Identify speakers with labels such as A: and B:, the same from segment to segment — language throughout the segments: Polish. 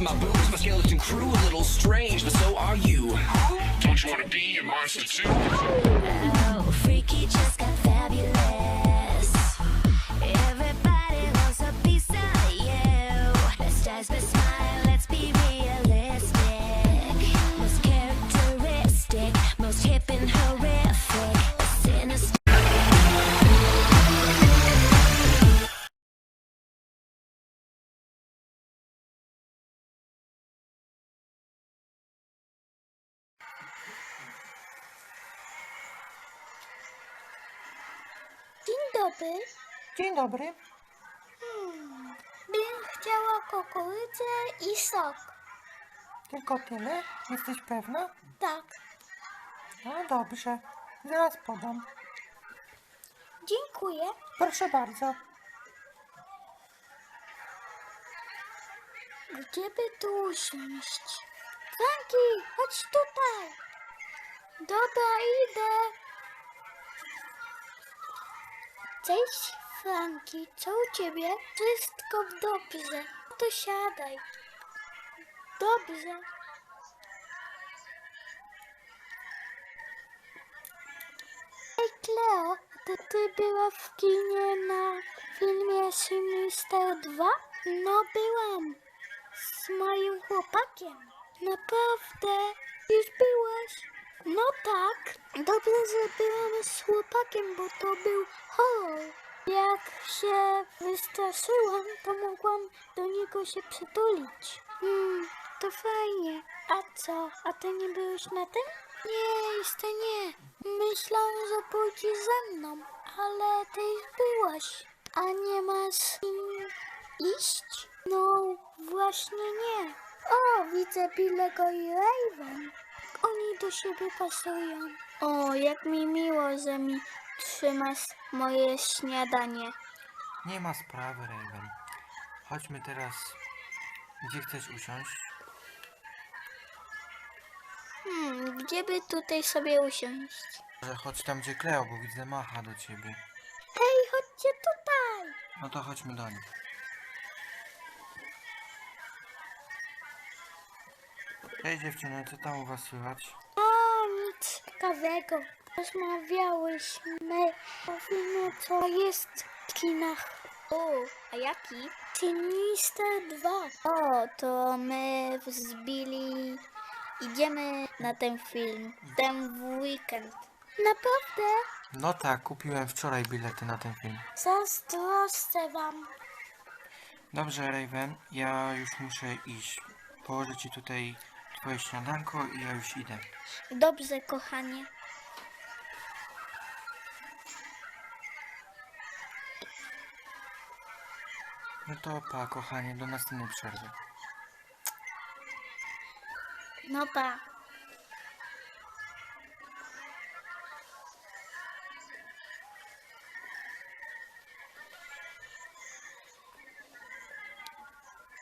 A: are my boobs, my skeleton crew. A little strange, but so are you.
B: Don't you wanna be a monster too?
C: Oh, freaky just got
D: dobry.
E: Dzień dobry.
D: Hmm, bym chciała kukurydzę i sok.
E: Tylko tyle? Jesteś pewna?
D: Tak.
E: No dobrze. Zaraz podam.
D: Dziękuję.
E: Proszę bardzo.
D: Gdzie by tu usiąść? Franki, chodź tutaj. Dobra, idę. Cześć, Franki. Co u ciebie? Wszystko dobrze. To siadaj. Dobrze. Ej, Kleo, to ty była w kinie na filmie Sinister 2? No, byłam. Z moim chłopakiem. Naprawdę? Już byłaś? No tak. Dobrze, że byłam z chłopakiem, bo to był horror. Jak się wystraszyłam, to mogłam do niego się przytulić. Hmm, to fajnie. A co? A ty nie byłeś na tym? Nie, jeszcze nie. Myślałam, że pójdziesz ze mną, ale ty byłaś. A nie masz z kim iść? No, właśnie nie. O, widzę Billego i Raven. Oni do siebie pasują. O, jak mi miło, że mi trzymasz moje śniadanie.
F: Nie ma sprawy, Raven. Chodźmy teraz. Gdzie chcesz usiąść?
D: Hmm, gdzie by tutaj sobie usiąść?
F: Może chodź tam, gdzie Kleo, bo widzę macha do ciebie.
D: Hej, chodźcie tutaj!
F: No to chodźmy do nich. Hej dziewczyny, co tam u was słychać?
D: O, nic ciekawego. Rozmawiałyśmy o filmie, co jest w kinach. O, a jaki? Sinister 2. O, to my z Billy idziemy na ten film. Ten weekend. Naprawdę?
F: No tak, kupiłem wczoraj bilety na ten film.
D: Zazdroszczę wam.
F: Dobrze, Raven, ja już muszę iść. Położę ci tutaj twoje śniadanko i ja już idę.
D: Dobrze, kochanie.
F: No to pa, kochanie, do następnej przerwy.
D: No pa.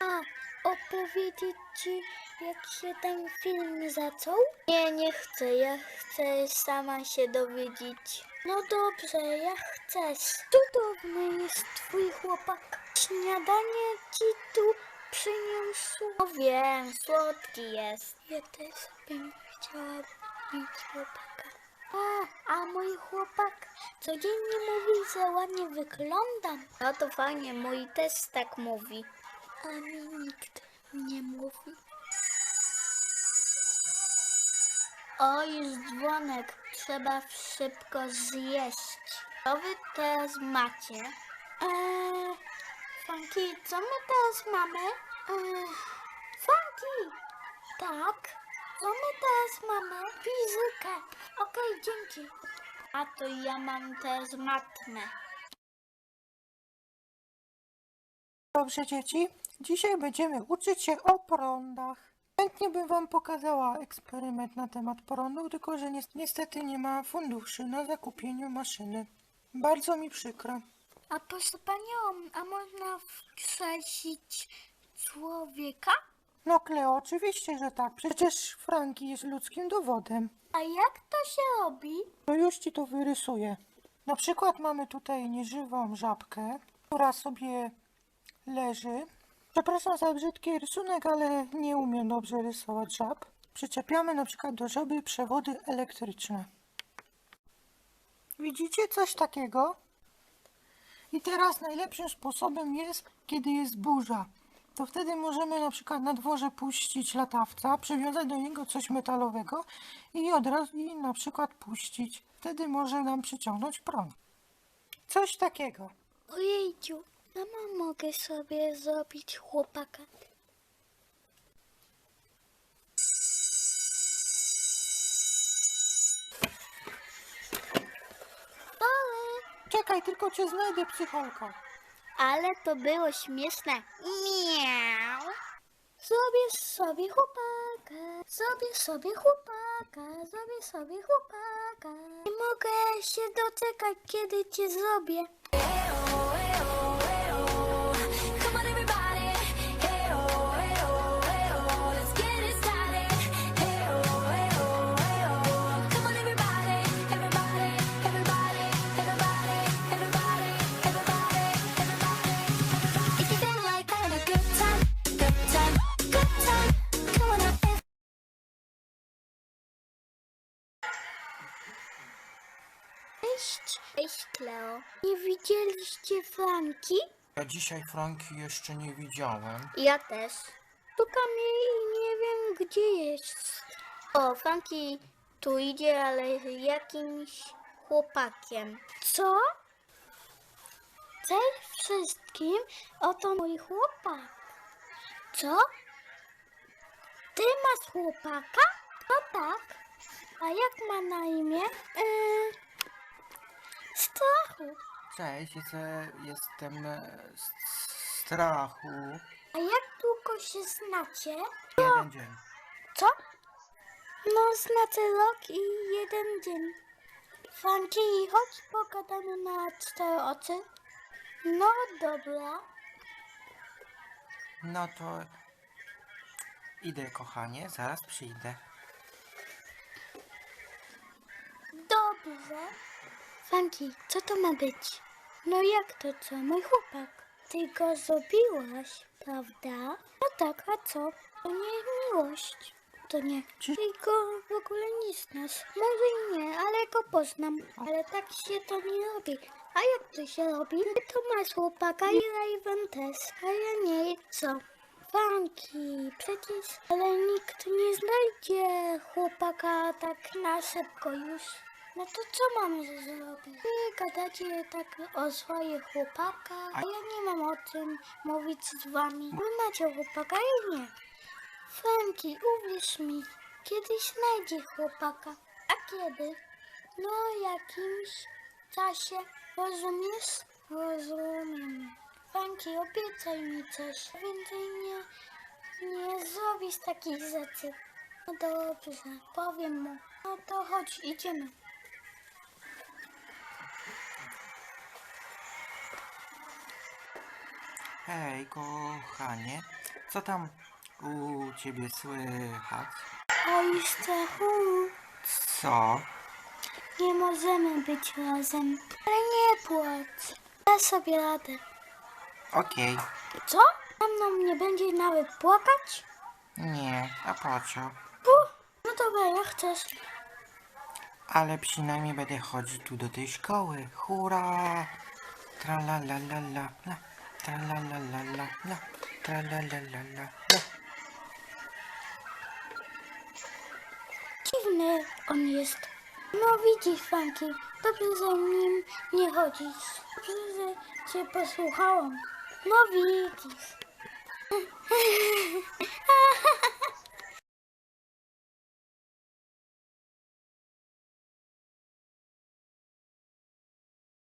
D: A, opowiedzieć ci, jak się ten film zaczął? Nie, nie chcę. Ja chcę sama się dowiedzieć. No dobrze, jak chcesz. Cudowny jest twój chłopak. Śniadanie ci tu przyniósł. No wiem, słodki jest. Ja też bym chciała mieć chłopaka. A, a mój chłopak codziennie mówi, że ładnie wyglądam. No to fajnie, mój też tak mówi. A mi nikt nie mówi. O, już dzwonek. Trzeba szybko zjeść. Co wy teraz macie? Eee, Funky, co my teraz mamy? Eee, Funky! Tak? Co my teraz mamy? Fizykę. Okej, dzięki. A to ja mam teraz matmę.
E: Dobrze, dzieci. Dzisiaj będziemy uczyć się o prądach. Chętnie bym wam pokazała eksperyment na temat prądu, tylko że nies- niestety nie ma funduszy na zakupieniu maszyny. Bardzo mi przykro.
D: A proszę panią, a można wkrzesić człowieka?
E: No Kleo, oczywiście, że tak. Przecież Franki jest ludzkim dowodem.
D: A jak to się robi?
E: No już ci to wyrysuję. Na przykład mamy tutaj nieżywą żabkę, która sobie leży. Przepraszam za brzydki rysunek, ale nie umiem dobrze rysować żab. Przyczepiamy na przykład do żaby przewody elektryczne. Widzicie coś takiego? I teraz najlepszym sposobem jest, kiedy jest burza. To wtedy możemy na przykład na dworze puścić latawca, przywiązać do niego coś metalowego i od razu i na przykład puścić. Wtedy może nam przyciągnąć prąd. Coś takiego.
D: Ojejciu, mama mogę sobie zrobić chłopaka.
E: Czekaj, tylko cię znajdę, psycholko.
D: ale to było śmieszne. Miau. Zrobię sobie chłopaka, zrobię sobie chłopaka, zrobię sobie chłopaka. Nie mogę się doczekać, kiedy cię zrobię. Cześć, cześć Kleo. Nie widzieliście Franki?
F: Ja dzisiaj Franki jeszcze nie widziałem.
D: Ja też. Szukam jej i nie wiem gdzie jest. O, Franki tu idzie, ale jakimś chłopakiem. Co? Cześć wszystkim, oto mój chłopak. Co? Ty masz chłopaka? No tak. A jak ma na imię? Yy, strachu.
F: Cześć, jestem, jestem z strachu.
D: A jak długo się znacie?
F: Jeden dzień.
D: Co? No, znaczy rok i jeden dzień. Franki, chodź pogadamy na cztery oczy. No dobra.
F: No to idę, kochanie, zaraz przyjdę.
D: Dobrze. Franki, co to ma być? No jak to co? Mój chłopak. Ty go zrobiłaś, prawda? No tak, a co? To nie miłość. To nie. Ty go w ogóle nie znasz. Może nie, ale go poznam. Ale tak się to nie robi. A jak to się robi? Ty to masz chłopaka i Raven też. A ja nie. Co? Franki, przecież, ale nikt nie znajdzie chłopaka tak na szybko już. No to co mamy zrobić? Wy gadacie tak o swoich chłopakach, a ja nie mam o tym mówić z wami. Wy macie chłopaka i nie. Franki, uwierz mi, kiedyś znajdzie chłopaka. A kiedy? No, jakimś czasie. Rozumiesz? Rozumiem. Franki, obiecaj mi coś. Więcej nie, nie zrobisz takich rzeczy. No dobrze, powiem mu. No to chodź, idziemy.
F: Hej, kochanie, co tam u ciebie słychać?
D: Oj,
F: Co?
D: nie możemy być razem. Ale nie płacz. Da sobie radę.
F: Okej,
D: Co? Na mną nie będzie nawet płakać?
F: nie, a po co?
D: Puh, no dobra, jak chcesz.
F: Ale przynajmniej będę chodzić tu do tej szkoły. Hurra! Tra la la la la la. Tra la la la la la. Tra la la la la la.
D: Dziwny on jest. No widzisz, Franki, dobrze za nim nie chodzić. Dobrze, że cię posłuchałam. No widzisz.